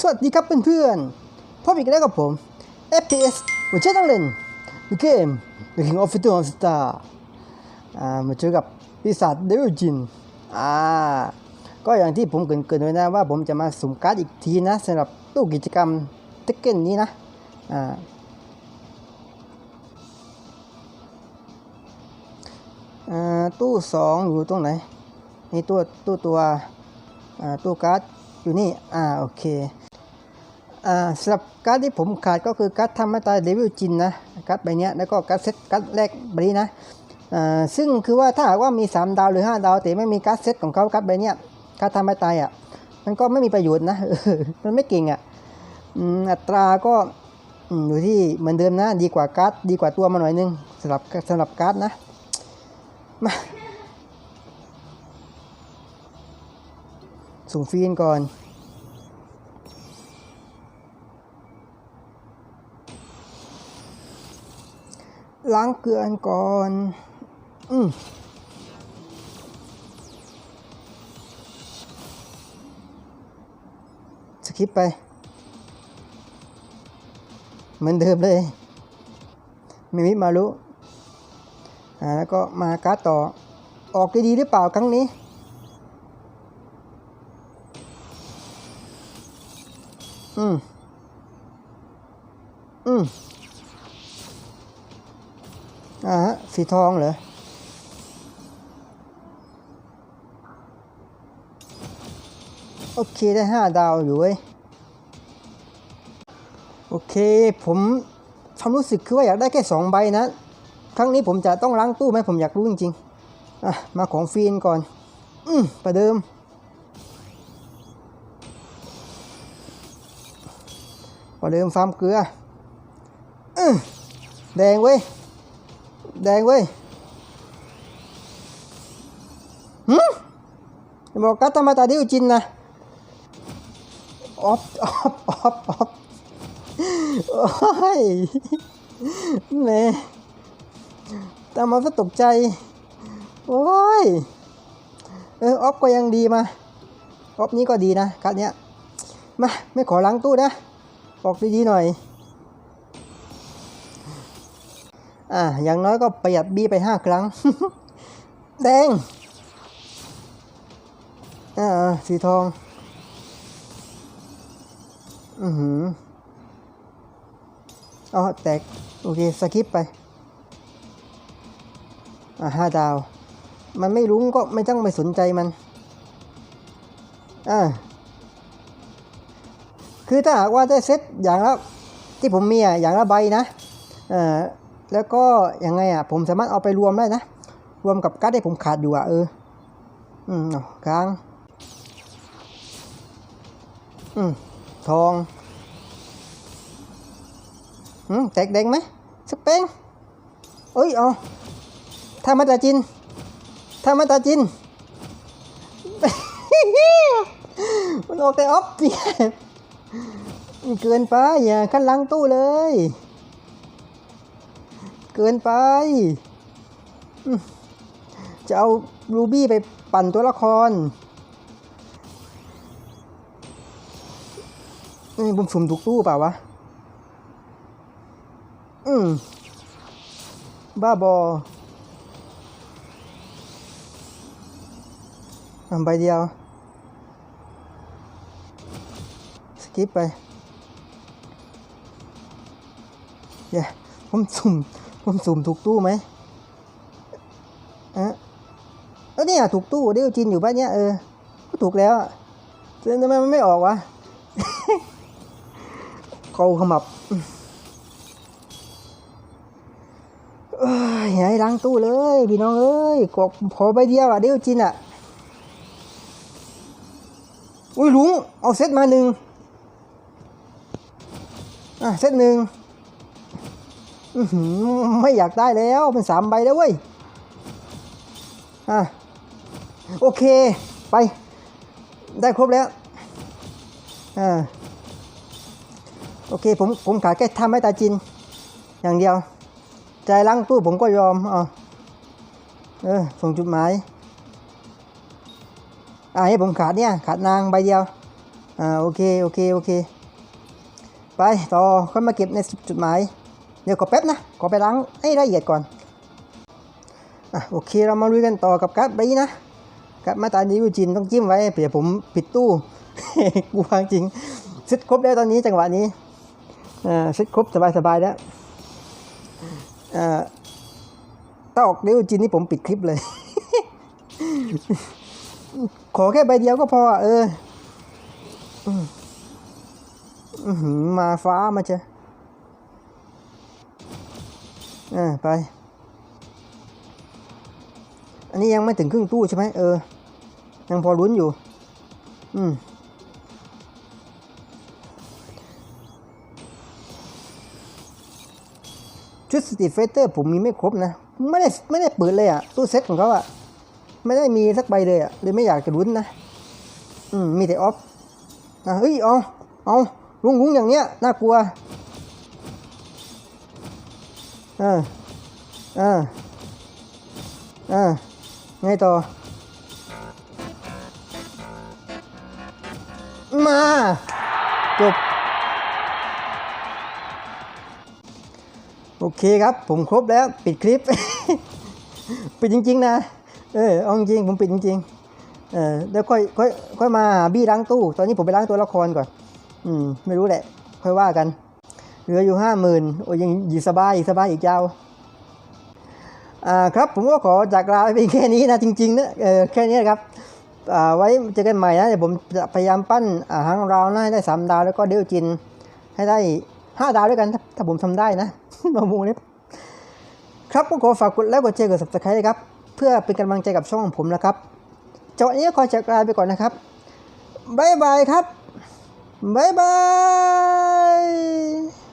สวัสดีครับเพื่อนๆพบอีกแล้วกับผม FPS วันเช่นต้องเล่นเกม The King of Fighter of Star อ่ามาเจอกับปีศาจเดวิลจินอ่าก็อย่างที่ผมเกินๆไว้นะว่าผมจะมาสุ่มการ์ดอีกทีนะสำหรับตู้กิจกรรมเทเก้นนี้นะอ่าตู้สองอยู่ตรงไหนนี่ตัวตู้ตัวตู้การ์ด อยู่นี่ อ่า โอเค อ่าสำหรับการ์ดที่ผมขาดก็คือการ์ดทำมตาเดวิลจินนะการ์ดใบเนี้ยแล้วก็การ์ดเซตการ์ดแรกใบนี้นะอ่าซึ่งคือว่าถ้าหากว่ามี 3 ดาวหรือ 5 ดาว แต่ไม่มีการ์ดเซตของเขาการ์ดใบเนี้ยการ์ดทำมตายอะมันก็ไม่มีประโยชน์นะมันไม่เก่งอะอัตราก็อยู่ที่เหมือนเดิมนะ ดีกว่าการ์ดดีกว่าตัวมาหน่อยนึงสำหรับสำหรับการ์ดนะมาส่งฟีนก่อน ล้างเกลือกันก่อน อืมสคิปไป เหมือนเดิมเลยมิมิมารุอ่าแล้วก็มาการ์ดต่อ ออกได้ดีหรือเปล่าครั้งนี้อืมอืม อ่าฮะสีทองเหรอโอเคได้ห้าดาวอยู่เว้ยโอเค ผมความรู้สึกคือว่าอยากได้แค่สองใบนะ ครั้งนี้ผมจะต้องล้างตู้ไหมผมอยากรู้จริงๆอะมาของฟีนก่อน อืมประเดิม ประเดิมฟาร์มเกลือ อืมแดงเว้ย แดงเว้ยหืมบอกกัตมาตาดิวจินนะออฟออฟออฟออฟโอ้ยแม่ตามมาก็ตกใจ โอ้ย เออออฟก็ยังดีมาออฟนี้ก็ดีนะคัดเนี้ย มา ไม่ขอล้างตู้นะ ออกดีๆหน่อย อ่าอย่างน้อยก็ประหยัดบี้ไปห้าครั้ง แดง อ่า สีทอง อือหืออ๋อแตก โอเคสคิปไป อ่าห้าดาว มันไม่รุ้งก็ไม่ต้องไปสนใจมัน อ่า คือถ้าหากว่าได้เซตอย่างละที่ผมมีอะ อย่างละใบนะ เอ่อ แล้วก็ยังไงอะผมสามารถเอาไปรวมได้นะ รวมกับการ์ดที่ผมขาดอยู่อะเออ อืมเอากลางอืมทองอืมแตกแดงไหมสเปงเอ้ยเอาถ้ามาตาจิน ถ้ามาตาจิน มันออกแต่ออฟเนี่ยเกินไปอย่าขั้นหลังตู้เลย เกินไป จะเอารูบี้ไปปั่นตัวละครนี่ผมสุ่มถูกตู้เปล่าวะ อืม บ้าบออะใบเดียว สกิปไป เย้ ผมสุ่ม ผมสุ่มถูกตู้ไหมอะเออเนี่ยถูกตู้เดี๋ยวจินอยู่บ้านเนี้ยเออก็ถูกแล้วอะแต่ทำไมมันไม่ออกวะเขาขมับเอ้ยอย่าให้ล้างตู้เลยพี่น้องเอ้ยกดขอใบเดียวอะเดี๋ยวจินอะอุ้ยลุงเอาเซตมาหนึ่งอะเซตหนึ่ง ไม่อยากได้แล้วเป็นสามใบแล้วเว้ย อะ โอเค ไป ได้ครบแล้ว อ่า โอเค ผม ผมขาดแค่ทำให้ตาจิน อย่างเดียว ใจล้างตู้ผมก็ยอมเอเออ ส่งจุดหมาย อ่าให้ผมขาดเนี่ย ขาดนางใบเดียว อ่า โอเค โอเค โอเค ไป ต่อค่อยมาเก็บในจุดหมาย เดี๋ยวขอแป๊บนะ ขอไปล้างให้ละเอียดก่อนอะโอเคเรามาลุยกันต่อกับการ์ดใบนี้นะการ์ดมาตราดิวจินต้องจิ้มไว้เผื่อผมปิดตู้กลัวจริงเซ็ตครบแล้วตอนนี้จังหวะนี้อ่าเซตครบสบายๆแล้วอ่าถ้าออกดิวจินนี่ผมปิดคลิปเลย ขอแค่ใบเดียวก็พอเออมอื้อหือมาฟ้ามาเจอ อ่าไป อันนี้ยังไม่ถึงครึ่งตู้ใช่ไหมเออ ยังพอลุ้นอยู่ อืมชุดสตีเฟเตอร์ผมมีไม่ครบนะ ไม่ได้ไม่ได้เปิดเลยอะ ตู้เซ็ตของเขาอะ ไม่ได้มีสักใบเลยอะเลยไม่อยากจะลุ้นนะ อืม มีแต่ออฟอะเฮ้ยเอาเอาลุงลุงอย่างเนี้ยน่ากลัว ออเออเออไงต่อ มา จบ โอเคครับ ผมครบแล้ว ปิดคลิป ปิดจริง ๆ นะ เออเอาจริงๆผมปิดจริง ๆ เออแล้วค่อยค่อยค่อยมาบี้ล้างตู้ ตอนนี้ผมไปล้างตัวละครก่อน อืม ไม่รู้แหละ ค่อยว่ากัน เหลืออยู่ห้าหมื่นโอ้ยยังอยู่สบายอีกสบายอีกยาวอ่าครับผมก็ขอจากลาไปเพียงแค่นี้นะจริงๆนะเออแค่นี้ครับอ่าไว้เจอกันใหม่นะเดี๋ยวผมจะพยายามปั้นอ่าหางราวนะให้ได้สามดาวแล้วก็เดลจินให้ได้ห้าดาวด้วยกัน ถ้าถ้าผมทำได้นะมาวงเล็บครับก็ขอฝากกดไลค์กดแชร์กด subscribe นะครับ เพื่อเป็นกำลังใจกับช่องของผมนะครับจังหวะนี้ขอจากลาไปก่อนนะครับบ๊ายบายครับบ๊ายบาย